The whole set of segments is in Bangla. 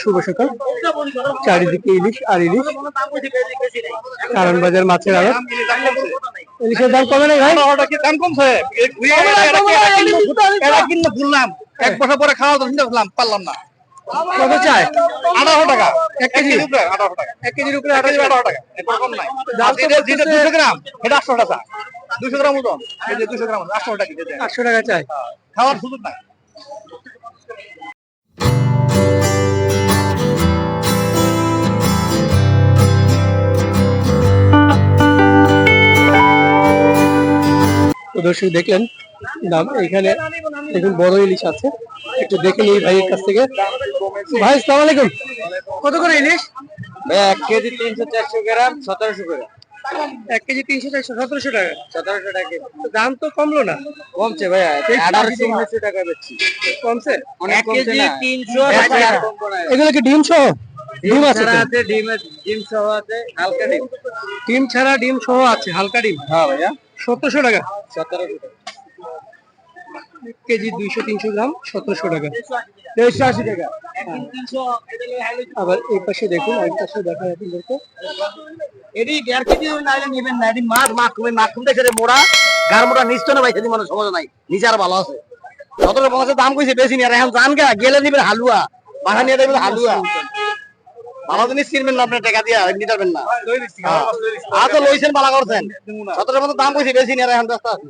শুভ সকাল। চারিদিকে ইলিশ আর ইলিশ। কারণ বাজার মাছের আড়ত। ইলিশের দাম কমে নাই ভাই? দাম কমছে? ভুললাম। এক বছর পরে খাওয়া করলাম পারলাম না। কত চায়? আঠারো টাকা। এক কেজি আঠারো টাকা। এক কেজির উপরে আঠারো টাকা। কম নাই। যেটা দুশো গ্রাম এটা আটশো টাকা দুশো গ্রাম দুশো গ্রাম আটশো টাকা আটশো টাকা চায়। খাওয়ার সুযোগ নাই। তো দর্শক দেখলেন দাম এখানে দেখুন বড় ইলিশ আছে। একটু দেখে নিই ভাইয়ের কাছ থেকে। ভাই সালাম আলাইকুম। কত করে ইলিশ? ভাই এক কেজি তিনশো চারশো গ্রাম সতেরোশো করে। এক কেজি তিনশো চারশো সতেরোশো টাকা। সতেরোশো টাকা তো দাম তো কমলো না? কমছে ভাইয়া আঠারোশো উনিশশো টাকা বেচছি। কমছে? অনেক কমছে না। তিনশো এগুলো কি ডিম সহ? ডিম আছে আছে ডিম ডিম সহ আছে হালকা ডিম। ডিম ছাড়া ডিম সহ আছে হালকা ডিম। হ্যাঁ ভাইয়া। সতেরোশো টাকা। সতেরোশো টাকা। কেজি দুইশো তিনশো গ্রাম সতেরোশো টাকা। দেড়শো আশি টাকা। আবার এই পাশে দেখুন এই পাশে দেখা যাচ্ছে দেখো এটি দেড় কেজি নাইলে নেবেন না। এটি মাছ মাছ কমতে সেটা মোড়া গার মোড়া নিশ্চ না ভাই সেদিন মানুষ নাই। নিচে আর ভালো আছে। সতেরো দাম কইছে বেশি নিয়ে। আর এখন জান গেলে নিবেন হালুয়া। বাসা নিয়ে দেবেন হালুয়া। ভালো জিনিস কিনবেন না আপনার টাকা দিয়ে এমনি পারবেন না। আচ্ছা লইছেন ভালো করছেন। সতেরো পঞ্চাশ দাম কইছে বেশি নিয়ে এখন ব্যস্ত আছি।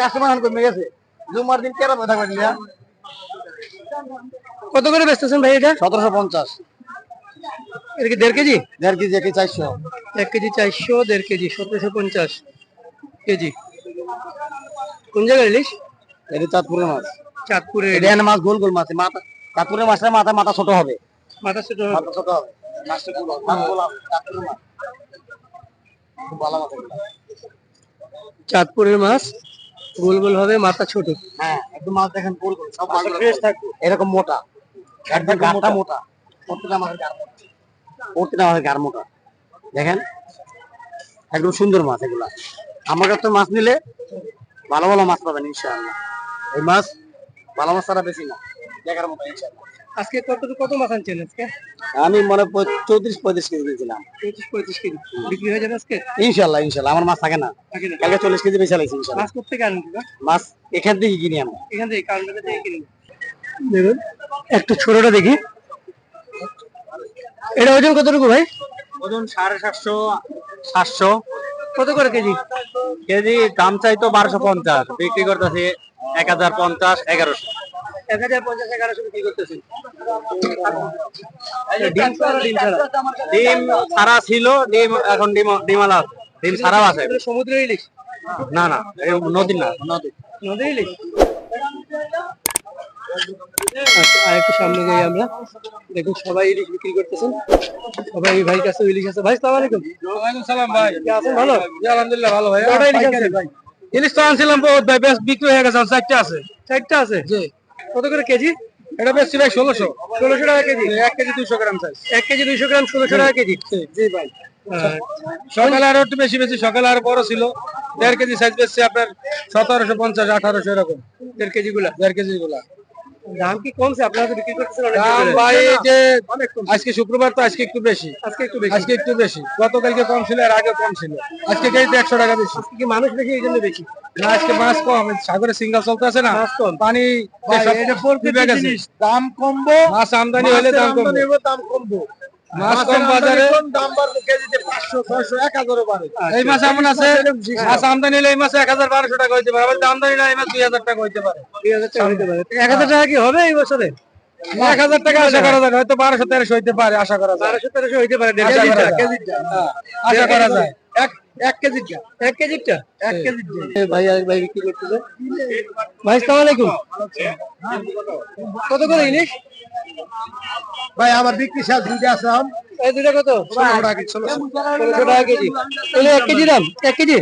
কাস্টমার এখন কমে গেছে। জুমার দিন কেন কথা কইলি কত করে বেচতেছেন ভাই এটা? সতেরোশো পঞ্চাশ। এটা কি দেড় কেজি? দেড় কেজি একই চারশো। এক কেজি চারশো দেড় কেজি সতেরোশো পঞ্চাশ কেজি। কোন জায়গায় ইলিশ এটা চাঁদপুরের মাছ। এটা মাছ গোল গোল মাছ। মাথা চাঁদপুরের মাছটা মাথা মাথা ছোট হবে। মাথা ছোট মাথা ছোট হবে। মাছটা গোল মাছ গোল চাঁদপুরের মাছ। খুব ভালো মাছ চাঁদপুরের মাছ গোল গোল হবে মাথা ছোট। হ্যাঁ একদম মাছ দেখেন গোল গোল। সব মাছ ফ্রেশ থাকবে। এরকম মোটা। একদম গাঢ়টা মোটা। প্রত্যেকটা মাছের গাঢ় মোটা। প্রত্যেকটা মাছের মোটা। দেখেন? একদম সুন্দর মাছ এগুলা। আমার কাছে মাছ নিলে ভালো ভালো মাছ পাবেন ইনশাআল্লাহ। এই মাছ ভালো মাছ ছাড়া বেশি না। দেখার মতো ইনশাআল্লাহ আজকে কত কত মাছ আনছেন আজকে? আমি মনে চৌত্রিশ পঁয়ত্রিশ কেজি দিয়েছিলাম পঁচিশ পঁয়ত্রিশ কেজি। বিক্রি হয়ে যাবে আজকে? ইনশাল্লাহ ইনশাল্লাহ। আমার মাছ থাকে না। কালকে চল্লিশ কেজি বেশি লাগছে ইনশাল্লাহ। মাছ করতে আনেন মাছ এখান থেকে কিনি এখান থেকে থেকে কিনেন দেখুন একটু ছোটটা দেখি। এটা ওজন কতটুকু ভাই? ওজন সাড়ে সাতশো সাতশো। কত করে কেজি? কেজি দাম চাইতো বারোশো পঞ্চাশ। বিক্রি করতেছে এক হাজার পঞ্চাশ এগারোশো। এক হাজার পঞ্চাশ এগারোশো বিক্রি করতেছেন ডিম ছাড়া ডিম ছাড়া। ডিম সারা ছিল ডিম এখন ডিম ডিমালা আছে ডিম সারাও আছে। এগুলো ইলিশ? না না এই না নদী নদীর ইলিশ? আচ্ছা আর একটু সামনে যাই আমরা। দেখুন সবাই ইলিশ বিক্রি করতেছেন। সবাই ভাই কাছে ইলিশ আছে। ভাই সালাম আলাইকুম। ওয়ালাইকুম সালাম ভাই। আছেন? ভালো? আলহামদুলিল্লাহ ভালো ভাই। ইলিশ আনছেন? ভাই। ইলিশ তো আনছিলাম বহুত ভাই। বেশ বিক্রি হয়ে গেছে চারটে আছে। চারটা আছে? কত করে কেজি? এটা বেশি ভাই ষোলোশো। ষোলোশো টাকা কেজি। এক কেজি দুইশো গ্রাম সাইজ এক কেজি দুইশো গ্রাম ষোলোশো টাকা কেজি। জি ভাই। সকালে আরও একটু বেশি বেশি সকালে আরও বড় ছিল। দেড় কেজি সাইজ বেশি আপনার সতেরোশো পঞ্চাশ আঠারোশো এরকম। দেড় কেজি গুলা দেড় কেজি গুলা দাম কি কমছে? আপনারা তো বিক্রি করতেছেন অনেক দাম ভাই যে আজকে শুক্রবার তো আজকে একটু বেশি। আজকে একটু বেশি। আজকে একটু বেশি। গতকালকে কম ছিল আর আগে কম ছিল। আজকে কেজিতে একশো টাকা বেশি। আজকে কি মানুষ বেশি এই জন্য বেশি? না আজকে মাছ কম। সাগরে সিঙ্গেল চলতে আছে না মাছ কম। পানি। দাম কমবো মাছ আমদানি হলে দাম কমবো। দাম কমবো। মাছ কম বাজারে। দাম বাড়বে? কেজিতে পাঁচশো ছয়শো এক বাড়ে। এই মাছ এমন আছে মাছ আমদানি হলে এই মাছ এক হাজার বারোশো টাকা হইতে পারে আবার আমদানি না এই মাছ দুই হাজার টাকা হইতে পারে। দুই হাজার টাকা হতে পারে। এক হাজার টাকা কি হবে এই বছরে? এক হাজার টাকা আশা করা যায় হয়তো বারোশো তেরোশো হইতে পারে আশা করা যায়। বারোশো তেরোশো হইতে পারে আশা করা যায়। হ্যাঁ, এক এক কেজিটা এক কেজিটা এক কেজি ভাই আর ভাই বিক্রি করতেছে? ভাই সালাম কত করে ইলিশ? ভাই আমার বিক্রি শেষ দুইটা আছে এই দুটা কত? ষোলোশো টাকা কেজি। তাহলে এক কেজি দাম? এক কেজি?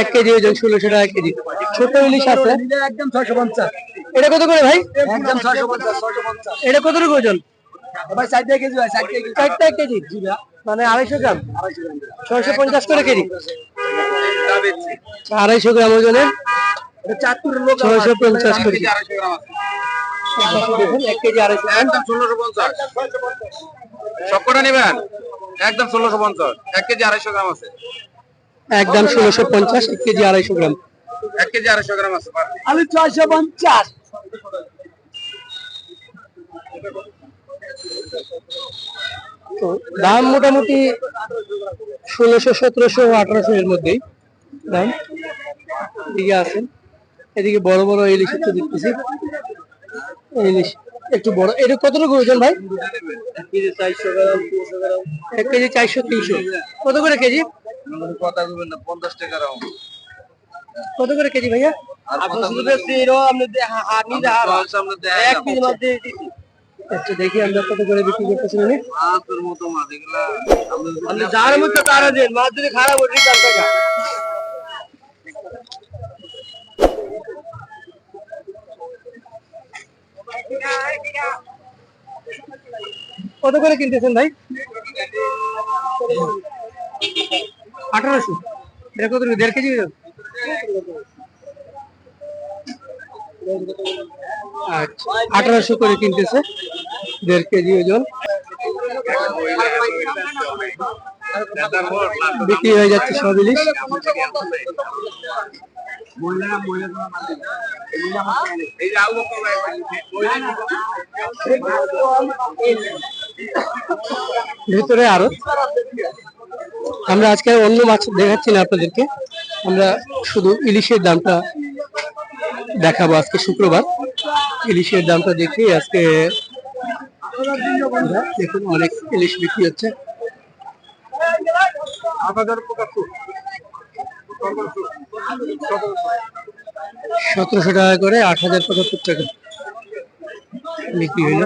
এক কেজি ওজন ষোলোশো টাকা কেজি। ছোট ইলিশ আছে। একদম ছয়শো পঞ্চাশ। এটা কত করে ভাই? একদম ছয়শো পঞ্চাশ ছয়শো পঞ্চাশ। এটা কতটুকু ওজন? ভাই চারটে কেজি ভাই চারটে কেজি। চারটা কেজি? মানে আড়াইশো গ্রাম? ছয়শো পঞ্চাশ করে কেজি? আড়াইশো গ্রাম ওজনের? ছয়শো পঞ্চাশ করে আছে এক কেজি আড়াইশো একদম ষোলোশো পঞ্চাশ। সবকটা নেবেন? একদম ষোলোশো পঞ্চাশ। এক কেজি আড়াইশো গ্রাম আছে। একদম ষোলোশো পঞ্চাশ এক কেজি আড়াইশো গ্রাম। এক কেজি আড়াইশো গ্রাম আছে পার আলু ছয়শো পঞ্চাশ। তো দাম মোটামুটি ষোলোশো সতেরোশো আঠারোশো এর মধ্যেই। দাম। এদিকে আছেন এদিকে বড় বড় ইলিশ দেখতেছি ইলিশ একটু বড়। এটা কতটুকু ওজন ভাই? এক কেজি চারশো তিনশো। কত করে কেজি? কত করে কেজি ভাইয়া? দেখি আমরা কত করে বিক্রি করতেছি আপনি যার মধ্যে তারা দেন মাছ যদি খারাপ ওঠে চার টাকা। কত করে কিনতেছেন ভাই? আঠারোশো। এটা কত? দেড় কেজি? আচ্ছা আঠারোশো করে কিনতেছে। দেড় কেজি ওজন। বিক্রি হয়ে যাচ্ছে সব ইলিশ এই ভেতরে আরও। আমরা আজকে অন্য মাছ দেখাচ্ছি না আপনাদেরকে। আমরা শুধু ইলিশের দামটা দেখাবো আজকে শুক্রবার। ইলিশের দামটা দেখি আজকে। দেখুন, অনেক ইলিশ বিক্রি হচ্ছে। সতেরোশো টাকা করে আট হাজার পঁচাত্তর টাকা। বিক্রি হইল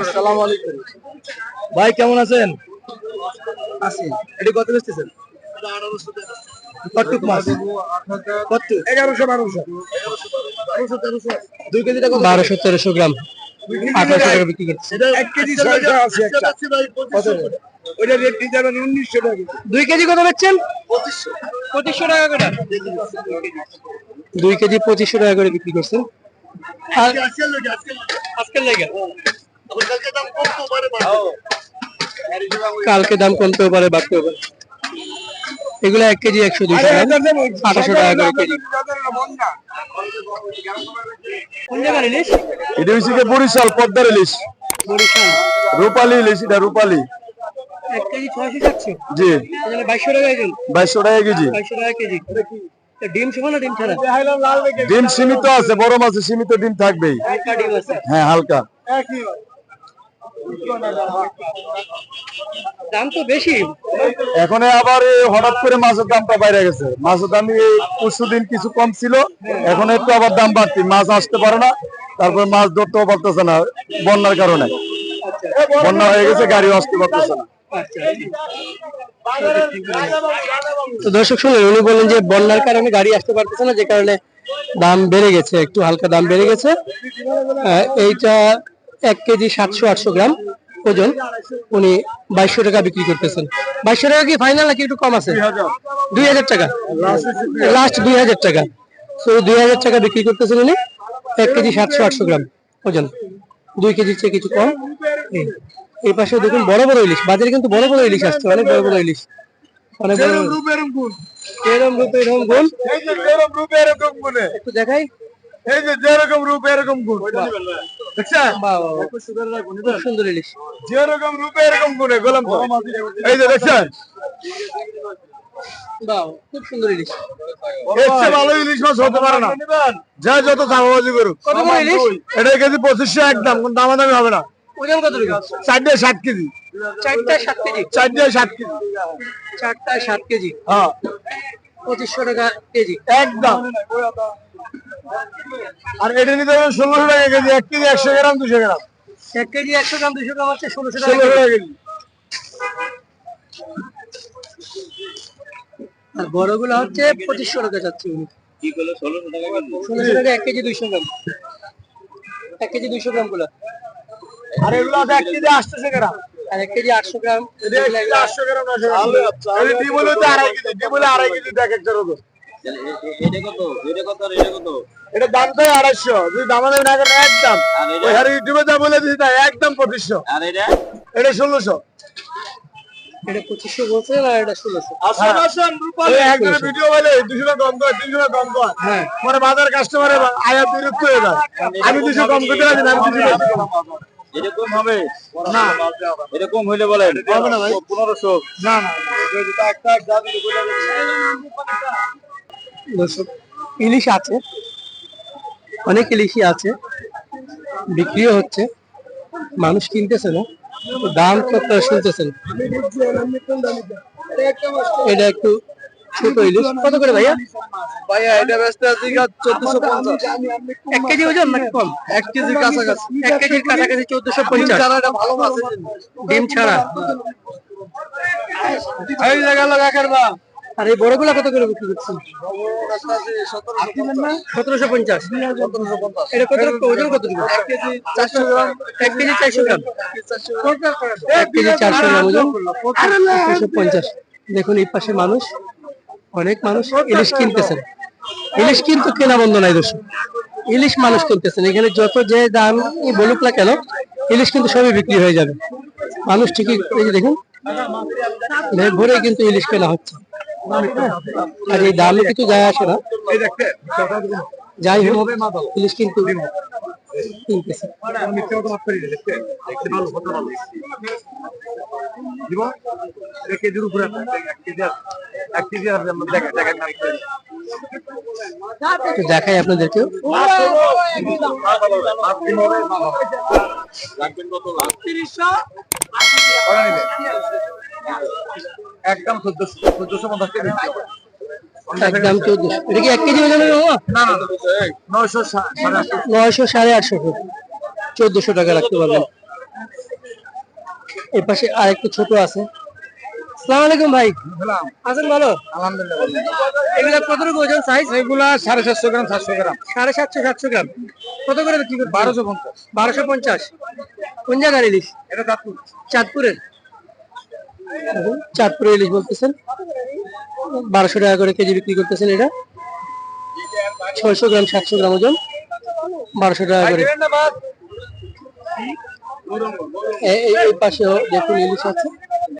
আসসালামু আলাইকুম। ভাই কেমন আছেন? আছি। এটি কত বেচতেছেন কতটুক মাছ? কত এগারোশো বারোশো। দুই কেজিটা কত? বারোশো তেরোশো গ্রাম। আঠারোশো টাকা বিক্রি করছে। এক কেজি ছয়শো আছে একটা। কত? ওইটা রেট দিয়ে যাবেন উনিশশো টাকা। দুই কেজি কত বেচছেন? পঁচিশশো। টাকা করে দুই কেজি পঁচিশশো টাকা করে বিক্রি করছে। আর কালকে দাম কমতেও পারে বাড়তেও পারে। এগুলো এক কেজি একশো গ্রাম আঠাশো টাকা করে কেজি। এটা হচ্ছে বরিশাল পদ্মার ইলিশ। রূপালী ইলিশ এটা রূপালী। এক কেজি ছয়শো যাচ্ছে। জি। বাইশশো টাকা কেজি। বাইশশো টাকা কেজি। বাইশশো টাকা কেজি। ডিম সহ না ডিম ছাড়া? ডিম সীমিত আছে বড় মাছে সীমিত ডিম থাকবেই। হ্যাঁ হালকা। দাম তো বেশি। এখন আবার হঠাৎ করে মাছের দামটা বাইরে গেছে। মাছের দাম পরশু দিন কিছু কম ছিল এখন একটু আবার দাম বাড়তি। মাছ আসতে পারে না তারপর মাছ ধরতেও পারতেছে না বন্যার কারণে। বন্যা হয়ে গেছে গাড়িও আসতে পারতেছে না। আচ্ছা। তো দর্শক শুনলেন উনি বললেন যে বন্যার কারণে গাড়ি আসতে পারতেছে না, যে কারণে দাম বেড়ে গেছে, একটু হালকা দাম বেড়ে গেছে। এইটা এক কেজি সাতশো আটশো গ্রাম ওজন। উনি বাইশশো টাকা বিক্রি করতেছেন। বাইশশো টাকা কি ফাইনাল নাকি একটু কম আছে? দুই হাজার টাকা। লাস্ট দুই হাজার টাকা। তো দুই হাজার টাকা বিক্রি করতেছেন উনি, এক কেজি সাতশো আটশো গ্রাম ওজন। দুই কেজির চেয়ে কিছু কম। এই। পাশে দেখুন বড় বড় ইলিশ। বাজারে কিন্তু বড় বড় ইলিশ আসছে অনেক বড় বড় ইলিশ। অনেক বড় বড় এরকম রূপ এরকম গুণ। রূপ এরকম গুণে। একটু দেখাই। এই যে যেরকম রূপ এরকম গুণ। দেখছেন? বাহ, বাহ, বাহ, খুব সুন্দর ইলিশ। যেরকম রূপে এরকম গুণে গোলাম তো। এই যে দেখছেন? খুব সুন্দর ইলিশ। এর ভালো ইলিশ মাছ হতে পারে না। যা যত চাপাবাজি করুক। এটা কেজি পঁচিশশো একদম কোন দামাদামি হবে না। ওজন কত চারটে ষাট কেজি। চারটা সাত কেজি? চারটে ষাট কেজি। চারটা সাত কেজি? হ্যাঁ। পঁচিশশো টাকা কেজি। একদম। আর এটা নিতে হবে ষোলোশো টাকা কেজি। এক কেজি একশো গ্রাম দুশো গ্রাম। এক কেজি একশো গ্রাম দুশো গ্রাম হচ্ছে ষোলোশো টাকা ষোলোশো কেজি। টাকা কেজি। আর বড়গুলো হচ্ছে পঁচিশশো টাকা যাচ্ছে উনি। ষোলোশো টাকা এক কেজি দুইশো গ্রাম। এক কেজি দুইশো গ্রামগুলো আর এগুলো এক কেজি আটশো গ্রাম। আর এক কেজি আটশো গ্রাম। আটশো গ্রাম ডিম হলে আড়াই কেজি ডিম হলে আড়াই কেজি দেখ একটা রকম এটা দাম আড়াইশো। যদি একদম। ওই এটা? হারে ইউটিউবে যা বলে দিচ্ছি তাই একদম পঁচিশশো। এটা? এটা ষোলোশো। এটা পঁচিশশো বলছে না এটা ষোলোশো? আসুন আসুন একজনের ভিডিও বলে দুশো টাকা কম কর তিনশো টাকা কম কর হ্যাঁ। পরে বাজার কাস্টমারের আয়াত বিরক্ত হয়ে যায়। আমি দুশো কম করতে পারি আমি দুশো। এরকম হবে? না। এরকম হইলে বলেন। হবে না ভাই। পনেরোশো। না না। ইলিশ আছে। অনেক ইলিশই আছে। বিক্রিও হচ্ছে। মানুষ কিনতেছে না। দাম কত শুনতেছেন? এটা একটু ছোট ইলিশ। কত করে ভাইয়া? ভাইয়া এটা ব্যস্ত আছি চোদ্দশো পঞ্চাশ। এক কেজি ওজন নাকি কম? এক কেজির কাছাকাছি। এক কেজির কাছাকাছি চোদ্দশো পঞ্চাশ। এটা ভালো মাছ ডিম ছাড়া। এই জায়গা লোক একের বা আর এই বড়গুলা কত করে বিক্রি করছেন? সতেরোশো পঞ্চাশ। এটা কত ওজন কত দিবে চারশো গ্রাম। এক কেজি চারশো গ্রাম। এক কেজি চারশো গ্রাম। ওজন। সতেরোশো পঞ্চাশ। দেখুন এই পাশে মানুষ। অনেক মানুষ ইলিশ কিনতেছেন। ইলিশ কিন্তু কেনা বন্ধ নাই দোষ ইলিশ মানুষ কিনতেছেন। এখানে যত যে দাম বলুক না কেন ইলিশ কিন্তু সবই বিক্রি হয়ে যাবে। মানুষ ঠিকই এই যে দেখুন ভরে কিন্তু ইলিশ কেনা হচ্ছে। আর এই দামে কিছু যায় আসে না। যাই হোক ইলিশ কিন্তু কিনতেছে দেখাই আপনাদেরকে। একদম চোদ্দশো চোদ্দশো পঞ্চাশ কেজি। একদম চোদ্দশো। এটা কি এক কেজি ওজনের না না নয়শো সাড়ে নয়শো সাড়ে আটশো ফুট চোদ্দশো টাকা রাখতে পারবেন। এর পাশে আর একটু ছোট আছে। আলাইকুম ভাই। আছেন ভালো? আলহামদুলিল্লাহ। এগুলা কত ওজন সাইজ এগুলা সাড়ে সাতশো গ্রাম সাতশো গ্রাম। সাড়ে সাতশো সাতশো গ্রাম। কত করে বারোশো পঞ্চাশ। বারোশো পঞ্চাশ। কোন জায়গার ইলিশ? এটা চাঁদপুর। চাঁদপুরের। দেখুন, চাঁদপুরের ইলিশ বলতেছেন? বারোশো টাকা করে কেজি বিক্রি করতেছেন এটা। ছয়শো গ্রাম সাতশো গ্রাম ওজন। বারোশো টাকা করে। এই এই পাশেও দেখুন ইলিশ আছে।